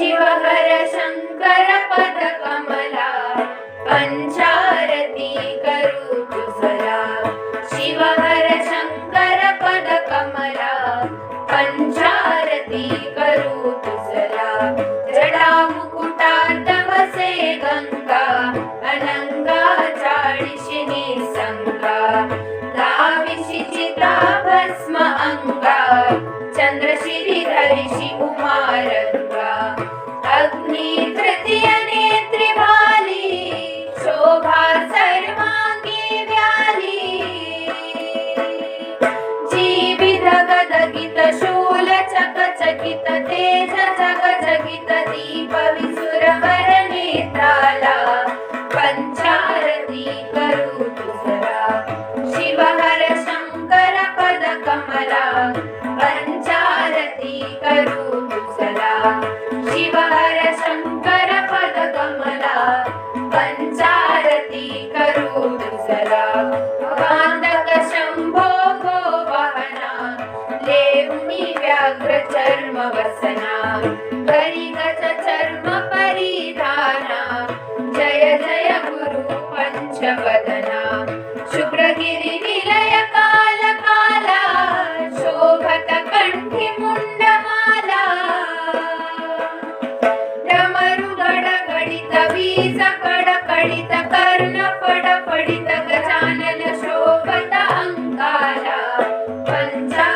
शिवहर शङ्कर पदकमला पञ्चारती करू तुझला शिवहर शङ्कर पदकमला पञ्चारती करू तुझला जडा मुकुटा तमसे गंगा अनंगा चाळीशिनी संगा. लाविशी चिता भस्म अंगा. चंद्रशिरी धरिशी अग्नि तृतीय नेत्रिमाली शोभा सर्वाङ्गी व्याली। जीवित गदगित शूल चकचकित तेज जगजगित दीप विसुरवर नेत्राला पंचारती करू तुझरा शिवहर शंकर पद कमला। तुझला कांदक शंभो गो वाहना देवनी व्याघ्र चर्म वसना करिगज चर्म परिधाना जय जय गुरु पंचवदना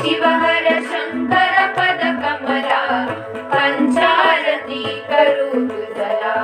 शिवहर शंकर पद कमला पंचारती करू तुझला